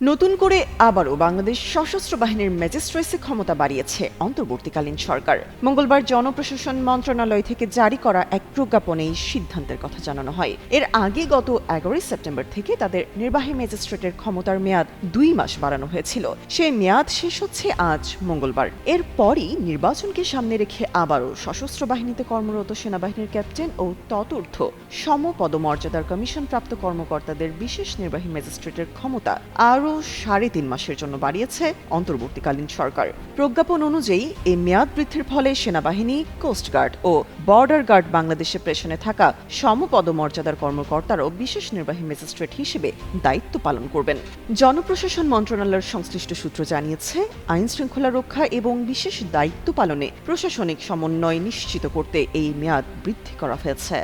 নতুন করে আবারও বাংলাদেশ সশস্ত্র বাহিনীর ম্যাজিস্ট্রেসি ক্ষমতা বাড়িয়েছে অন্তর্বর্তীকালীন সরকার। মঙ্গলবার জনপ্রশাসন মন্ত্রণালয় থেকে জারি করা এক প্রজ্ঞাপনে এই সিদ্ধান্তের কথা জানানো হয়। এর আগে গত এগারোই সেপ্টেম্বর থেকে তাদের নির্বাহী ম্যাজিস্ট্রেটের ক্ষমতার মেয়াদ দুই মাস বাড়ানো হয়েছিল। সেই মেয়াদ শেষ হচ্ছে আজ মঙ্গলবার। এরপরই নির্বাচনকে সামনে রেখে আবারও সশস্ত্র বাহিনীতে কর্মরত সেনাবাহিনীর ক্যাপ্টেন ও ততর্থ সমপদমর্যাদার কমিশন প্রাপ্ত কর্মকর্তাদের বিশেষ নির্বাহী ম্যাজিস্ট্রেটের ক্ষমতা আরও সাড়ে তিন মাসের জন্য বাড়িয়েছে অন্তর্বর্তীকালীন সরকার। প্রজ্ঞাপন অনুযায়ী এই মেয়াদ বৃদ্ধির ফলে সেনাবাহিনী কোস্টগার্ড ও বর্ডার গার্ড বাংলাদেশে প্রেশনে থাকা সমপদমর্যাদার কর্মকর্তারাও বিশেষ নির্বাহী ম্যাজিস্ট্রেট হিসেবে দায়িত্ব পালন করবেন। জনপ্রশাসন মন্ত্রণালয়ের সংশ্লিষ্ট সূত্র জানিয়েছে, আইন শৃঙ্খলা রক্ষা এবং বিশেষ দায়িত্ব পালনে প্রশাসনিক সমন্বয় নিশ্চিত করতে এই মেয়াদ বৃদ্ধি করা হয়েছে।